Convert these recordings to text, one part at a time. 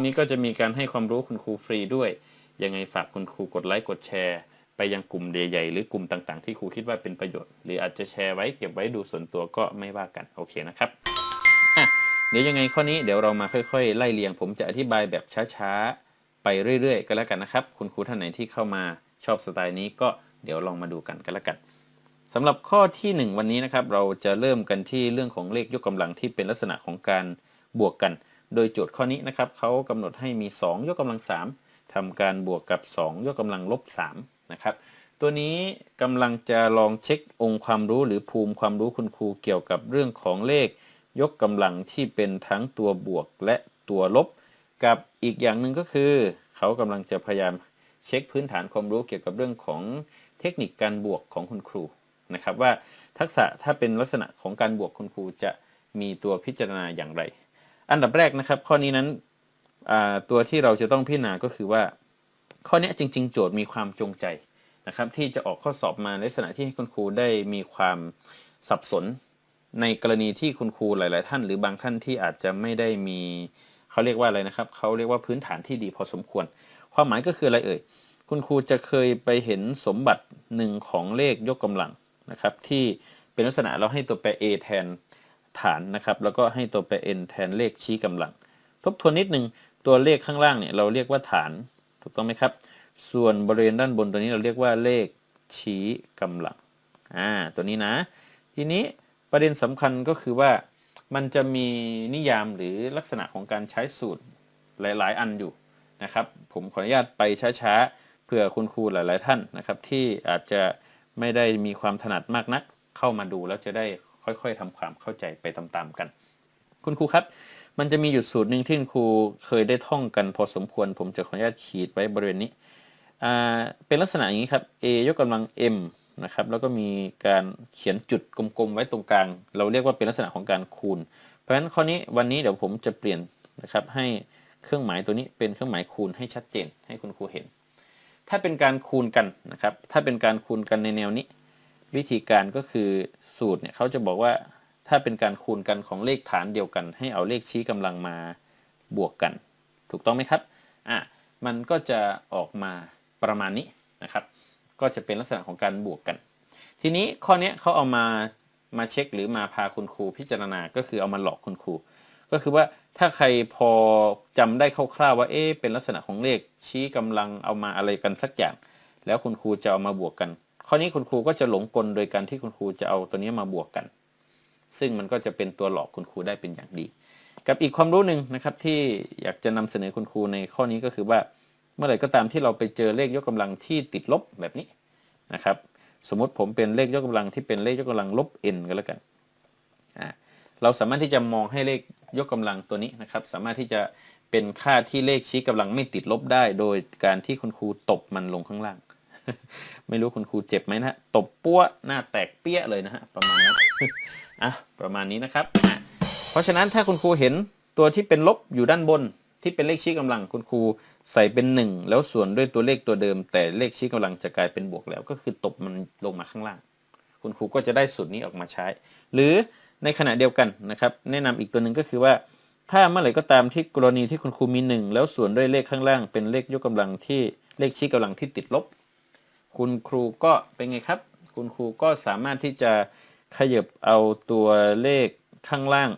นี้ก็จะมีการให้ความรู้คุณครูฟรีด้วย ยังไงฝากคุณครูกดไลค์กดแชร์ ไปยังกลุ่มใหญ่ๆหรือกลุ่มต่างๆ ที่ครูคิดว่าเป็นประโยชน์ หรืออาจจะแชร์ไว้เก็บไว้ดูส่วนตัวก็ไม่ว่ากันโอเคนะครับเดี๋ยวยังไงข้อนี้เดี๋ยวเรามาค่อยๆ ไล่เรียง ผมจะอธิบายแบบช้าๆ ไปเรื่อยๆก็แล้วกันนะครับ คุณครูท่านไหนที่เข้ามาชอบสไตล์นี้ก็เดี๋ยวลองมาดูกันก็แล้วกันสำหรับข้อทีหนึ่1 วันนี้นะครับ เราจะเริ่มกันที่เรื่องของเลขยกกำลังที่เป็นลักษณะของการบวกกัน โดยโจทย์ข้อนี้นะครับเขากำหนดให้มี 2 ยกกำลัง 3ทำการบวกกับ 2 ยกกำลังลบ3นะครับตัวนี้กำลังจะลองเช็คองค์ความรู้หรือภูมิความรู้คุณครูเกี่ยวกับเรื่องของเลข ยกกำลังที่เป็นทั้งตัวบวกและตัวลบ กับอีกอย่างหนึ่งก็คือ เขากำลังจะพยายามเช็คพื้นฐานความรู้เกี่ยวกับเรื่องของเทคนิคการบวกของคุณครูนะครับว่าทักษะถ้าเป็นลักษณะของการบวกคุณครูจะมีตัวพิจารณาอย่างไร อันดับแรกนะครับ ข้อนี้นั้นตัวที่เราจะต้องพิจารณาก็คือว่า ข้อนี้จริง ๆ โจทย์มีความจงใจนะครับ ที่จะออกข้อสอบมาในลักษณะที่ให้คุณครูได้มีความสับสน ในกรณีที่คุณครูหลาย ๆ ท่าน หรือบางท่านที่อาจจะไม่ได้มีเขาเรียกว่าอะไรนะครับ เขาเรียกว่าพื้นฐานที่ดีพอสมควร ความหมายก็คืออะไรเอ่ยคุณครูจะเคยไปเห็นสมบัติหนึ่งของเลขยกกำลังนะครับ ที่เป็นลักษณะเราให้ตัวแปร a แทน ฐานนะครับ แล้วก็ให้ตัวแปร n แทนเลขชี้กำลัง ทบทวนนิดนึงตัวเลขข้างล่างเนี่ยเราเรียกว่าฐานถูกต้องไหมครับ ส่วนบริเวณด้านบนตัวนี้เราเรียกว่าเลขชี้กำลังอ่าตัวนี้นะ ทีนี้ประเด็นสำคัญก็คือว่ามันจะมีนิยามหรือลักษณะของการใช้สูตรหลาย ๆ อันอยู่นะครับ ผมขออนุญาตไปช้าๆเพื่อคุณครูหลาย ๆ ท่านนะครับ ที่อาจจะไม่ได้มีความถนัดมากนักเข้ามาดูแล้วจะได้ ค่อยๆทำความเข้าใจไปตามๆกัน คุณครูครับ มันจะมีอยู่สูตรหนึ่งที่คุณครูเคยได้ท่องกันพอสมควร ผมจะขออนุญาตขีดไว้บริเวณนี้เป็นลักษณะอย่างนี้ครับ a ยกกำลัง m นะครับแล้วก็มีการเขียนจุดกลมๆไว้ตรงกลาง เราเรียกว่าเป็นลักษณะของการคูณ เพราะฉะนั้นข้อนี้วันนี้เดี๋ยวผมจะเปลี่ยนนะครับให้เครื่องหมายตัวนี้เป็นเครื่องหมายคูณให้ชัดเจนให้คุณครูเห็น ถ้าเป็นการคูณกันนะครับถ้าเป็นการคูณกันในแนวนี้ วิธีการก็คือสูตรเนี่ยเขาจะบอกว่าถ้าเป็นการคูณกันของเลขฐานเดียวกัน ให้เอาเลขชี้กำลังมาบวกกัน ถูกต้องไหมครับอะมันก็จะออกมาประมาณนี้นะครับ ก็จะเป็นลักษณะของการบวกกัน ทีนี้ข้อนี้เขาเอามามาเช็คหรือมาพาคุณครูพิจารณาก็คือเอามาหลอกคุณครู ก็คือว่าถ้าใครพอจำได้คร่าวๆว่าเอ๊ะเป็นลักษณะของเลขชี้กำลังเอามาอะไรกันสักอย่าง แล้วคุณครูจะเอามาบวกกัน ข้อนี้คุณครูก็จะหลงกลโดยการที่คุณครูจะเอาตัวนี้มาบวกกัน ซึ่งมันก็จะเป็นตัวหลอกคุณครูได้เป็นอย่างดี กับอีกความรู้หนึ่งนะครับที่อยากจะนำเสนอคุณครูในข้อนี้ก็คือว่าเมื่อไหร่ก็ตามที่เราไปเจอเลขยกกำลังที่ติดลบแบบนี้นะครับ สมมติผมเป็นเลขยกกำลังที่เป็นเลขยกกำลังลบ n ก็แล้วกันเราสามารถที่จะมองให้เลขยกกำลังตัวนี้นะครับ สามารถที่จะเป็นค่าที่เลขชี้กำลังไม่ติดลบได้ โดยการที่คุณครูตบมันลงข้างล่าง ไม่รู้คุณครูเจ็บไหมนะตบปั้วหน้าแตกเปี้ยเลยนะฮะประมาณนั้นอะประมาณนี้นะครับ เพราะฉะนั้นถ้าคุณครูเห็นตัวที่เป็นลบอยู่ด้านบนที่เป็นเลขชี้กำลังคุณครูใส่เป็น 1 แล้วส่วนด้วยตัวเลขตัวเดิม แต่เลขชี้กำลังจะกลายเป็นบวกแล้ว ก็คือตบมันลงมาข้างล่าง คุณครูก็จะได้สูตรนี้ออกมาใช้ หรือในขณะเดียวกันนะครับ แนะนำอีกตัวหนึ่งก็คือว่า ถ้าเมื่อไหร่ก็ตามที่กรณีที่คุณครูมี 1 แล้วส่วนด้วยเลขข้างล่างเป็นเลขยกกำลังที่เลขชี้กำลังที่ติดลบ คุณครูก็เป็นไงครับ คุณครูก็สามารถที่จะขยับเอาตัวเลขข้างล่าง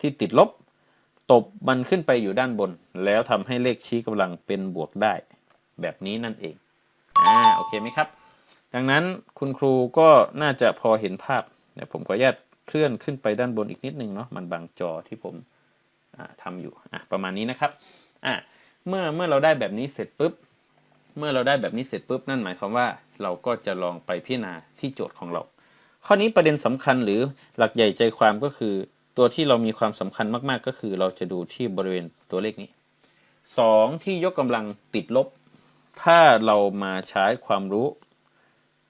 ที่ติดลบ ตบมันขึ้นไปอยู่ด้านบน แล้วทำให้เลขชี้กำลังเป็นบวกได้ แบบนี้นั่นเองอ่าโอเคไหมครับ ดังนั้นคุณครูก็น่าจะพอเห็นภาพเดี๋ยวผมขออนุญาตเคลื่อนขึ้นไปด้านบนอีกนิดนึงเนาะมันบางจอที่ผมทำอยู่อะประมาณนี้นะครับอะเมื่อเมื่อเราได้แบบนี้เสร็จปุ๊บ เมื่อเราได้แบบนี้เสร็จปุ๊บนั่นหมายความว่าเราก็จะลองไปพิจารณาที่โจทย์ของเรา ข้อนี้ประเด็นสำคัญหรือหลักใหญ่ใจความก็คือ ตัวที่เรามีความสำคัญมากๆ ก็คือเราจะดูที่บริเวณตัวเลขนี้ 2 ที่ยกกำลังติดลบ ถ้าเรามาใช้ความรู้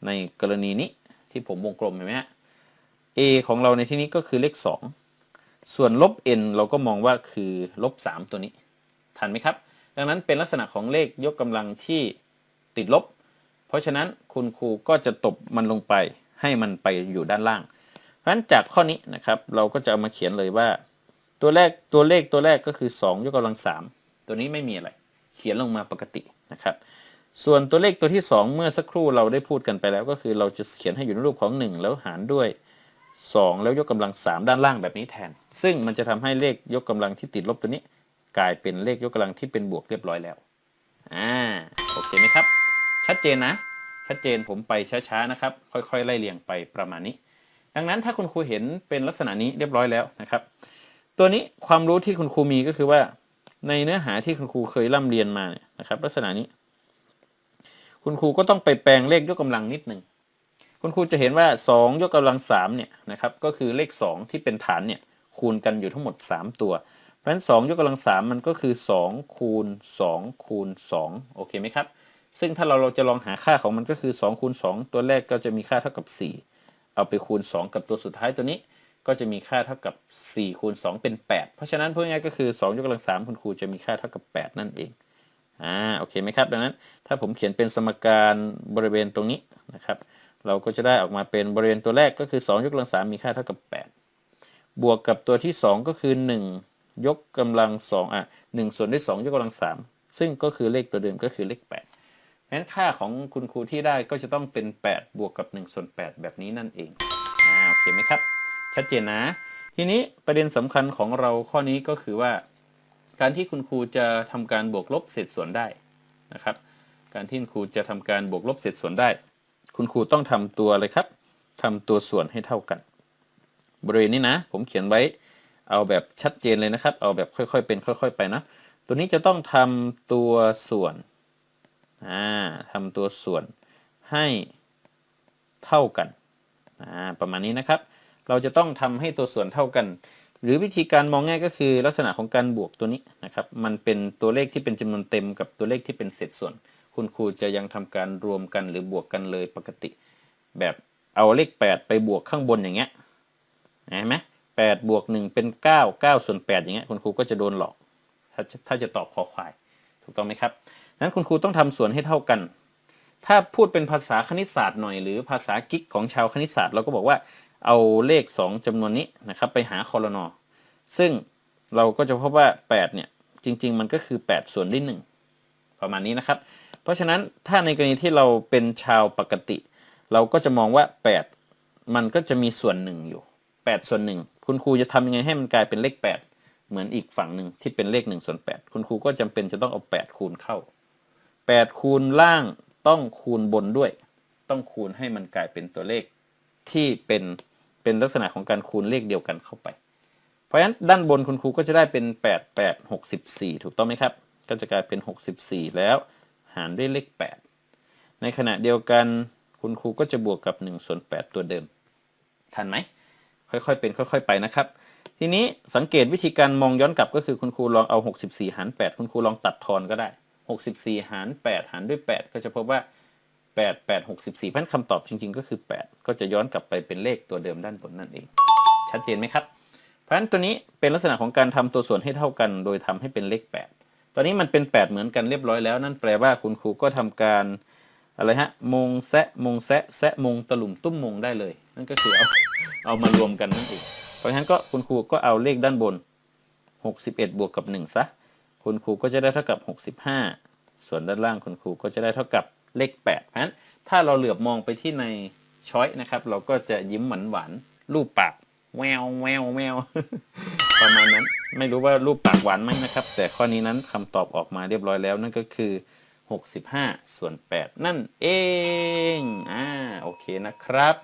ในกรณีนี้ที่ผมวงกลมเห็นไหมฮะ a ของเราในที่นี้ก็คือเลข 2 ส่วนลบ n เราก็มองว่าคือลบ 3 ตัวนี้ ทันไหมครับ ดังนั้นเป็นลักษณะของเลขยกกำลังที่ติดลบ เพราะฉะนั้นคุณครูก็จะตบมันลงไปให้มันไปอยู่ด้านล่าง เพราะฉะนั้นจากข้อนี้นะครับ เราก็จะเอามาเขียนเลยว่า ตัวแรกตัวเลขตัวแรกก็คือ 2 ยกกำลัง 3 ตัวนี้ไม่มีอะไร เขียนลงมาปกตินะครับ ส่วนตัวเลขตัวที่ 2 เมื่อสักครู่เราได้พูดกันไปแล้ว ก็คือเราจะเขียนให้อยู่ในรูปของ 1 แล้วหารด้วย 2 แล้วยกกำลัง 3 ด้านล่างแบบนี้แทน ซึ่งมันจะทำให้เลขยกกำลังที่ติดลบตัวนี้ กลายเป็นเลขยกกำลังที่เป็นบวกเรียบร้อยแล้วอ่าโอเคไหมครับ ชัดเจนนะ ชัดเจนผมไปช้าๆนะครับ ค่อยๆ ไล่เรียงไปประมาณนี้ ดังนั้นถ้าคุณครูเห็นเป็นลักษณะนี้เรียบร้อยแล้วนะครับ ตัวนี้ความรู้ที่คุณครูมีก็คือว่า ในเนื้อหาที่คุณครูเคยร่ำเรียนมาเนี่ยนะครับ ลักษณะนี้ คุณครูก็ต้องไปแปลงเลขยกกำลังนิดหนึ่งคุณครูจะเห็นว่า 2 ยกกำลัง3เนี่ยนะครับก็คือเลข 2 ที่เป็นฐานเนี่ยคูณกันอยู่ทั้งหมด 3 ตัว เพราะฉะนั้น2ยกกำลัง3มันก็คือ 2 คูณ 2 คูณ 2 โอเคไหมครับ ซึ่งถ้าเราเราจะลองหาค่าของมันก็คือ 2 คูณ 2 ตัวแรกก็จะมีค่าเท่ากับ 4 เอาไปคูณ 2 กับตัวสุดท้ายตัวนี้ ก็จะมีค่าเท่ากับ 4 คูณ 2 เป็น 8 เพราะฉะนั้นพูดง่ายๆก็คือ 2 ยกกำลัง3คุณครูจะมีค่าเท่ากับ 8 นั่นเอง อ่า โอเคไหมครับ ดังนั้น ถ้าผมเขียนเป็นสมการบริเวณตรงนี้นะครับ เราก็จะได้ออกมาเป็นบริเวณตัวแรกก็คือ 2 ยกกำลัง3มีค่าเท่ากับ 8 บวกกับตัวที่ 2 ก็คือ 1 ยกกำลัง2อะ1ส่วนด้วย2ยกกำลัง3ซึ่งก็คือเลขตัวเดิมก็คือเลข8เพราะฉะนั้นค่าของคุณครูที่ได้ก็จะต้องเป็น 8 บวกกับ1ส่วน8แบบนี้นั่นเองอ่าโอเคไหมครับ ชัดเจนนะ ทีนี้ประเด็นสำคัญของเราข้อนี้ก็คือว่า การที่คุณครูจะทำการบวกลบเศษส่วนได้นะครับ การที่คุณครูจะทำการบวกลบเศษส่วนได้ คุณครูต้องทำตัวอะไรครับทำตัวส่วนให้เท่ากัน บริเวณนี้นะ ผมเขียนไว้ เอาแบบชัดเจนเลยนะครับ เอาแบบค่อยๆเป็น ค่อย ๆ ไปนะ ตัวนี้จะต้องทำตัวส่วนอ่าทำตัวส่วนให้เท่ากันอ่าประมาณนี้นะครับ เราจะต้องทำให้ตัวส่วนเท่ากัน หรือวิธีการมองง่ายก็คือลักษณะของการบวกตัวนี้นะครับ มันเป็นตัวเลขที่เป็นจำนวนเต็มกับตัวเลขที่เป็นเศษส่วน คุณครูจะยังทำการรวมกันหรือบวกกันเลยปกติ แบบเอาเลข 8 ไปบวกข้างบนอย่างเงี้ยเห็นไหม แปดบวกหนึ่งเป็นเก้าเก้าส่วนแปดอย่างเงี้ยคุณครูก็จะโดนหลอกถ้าจะถ้าจะตอบคอควาย ถูกต้องไหมครับนั้นคุณครูต้องทำส่วนให้เท่ากัน ถ้าพูดเป็นภาษาคณิตศาสตร์หน่อยหรือภาษากิ๊กของชาวคณิตศาสตร์ เราก็บอกว่าเอาเลข 2จำนวนนี้นะครับไปหาคอรนอซึ่งเราก็จะพบว่า 8 เนี่ย จริง ๆ มันก็คือ 8 ส่วนด้วย1ประมาณนี้นะครับ เพราะฉะนั้นถ้าในกรณีที่เราเป็นชาวปกติ เราก็จะมองว่า 8 มันก็จะมีส่วนหนึ่งอยู่ 8ส่วนหนึ่งคุณครูจะทำยังไงให้มันกลายเป็นเลข8เหมือนอีกฝั่งหนึ่งที่เป็นเลข1ส่วน8คุณครูก็จำเป็นจะต้องเอา8คูณเข้า8คูณล่างต้องคูณบนด้วย ต้องคูณให้มันกลายเป็นตัวเลขที่เป็นเป็นลักษณะของการคูณเลขเดียวกันเข้าไป เพราะฉะนั้นด้านบนคุณครูก็จะได้เป็น 8 8 64 ถูกต้องไหมครับ ก็จะกลายเป็น 64 แล้วหารด้วยเลข 8 ในขณะเดียวกันคุณครูก็จะบวกกับ1ส่วน8ตัวเดิม ทันไหม ค่อยๆเป็นค่อย ๆ ไปนะครับ ทีนี้สังเกตวิธีการมองย้อนกลับก็คือคุณครูลองเอา 64 หาร 8 คุณครูลองตัดทอนก็ได้ 64 หาร 8 หารด้วย 8 ก็จะพบว่า 8 8 64เพราะฉะนั้นคำตอบจริง ๆ ก็คือ 8 ก็จะย้อนกลับไปเป็นเลขตัวเดิมด้านบนนั่นเอง ชัดเจนไหมครับเพราะฉะนั้นตัวนี้เป็นลักษณะของการทำตัวส่วนให้เท่ากัน โดยทำให้เป็นเลข 8 ตอนนี้มันเป็น 8 เหมือนกันเรียบร้อยแล้ว นั่นแปลว่าคุณครูก็ทำการอะไรฮะมงแซะมงแซะแซะมงตะลุมตุ้มมงได้เลย นั่นก็คือเอาเอามารวมกันนั่นเองเพราะฉะนั้นก็คุณครูก็เอาเลขด้านบน 61 บวกกับ1ซะคุณครูก็จะได้เท่ากับ 65 ส่วนด้านล่างคุณครูก็จะได้เท่ากับเลข8เพราะฉะนั้นถ้าเราเหลือบมองไปที่ในช้อยนะครับ เราก็จะยิ้มหวานหวานรูปปากแววแววแววประมาณนั้นไม่รู้ว่ารูปปากหวานไหมนะครับ แต่ข้อนี้นั้นคำตอบออกมาเรียบร้อยแล้วนั่นก็คือ 65 ส่วน 8 นั่นเอง อ่า โอเคนะครับ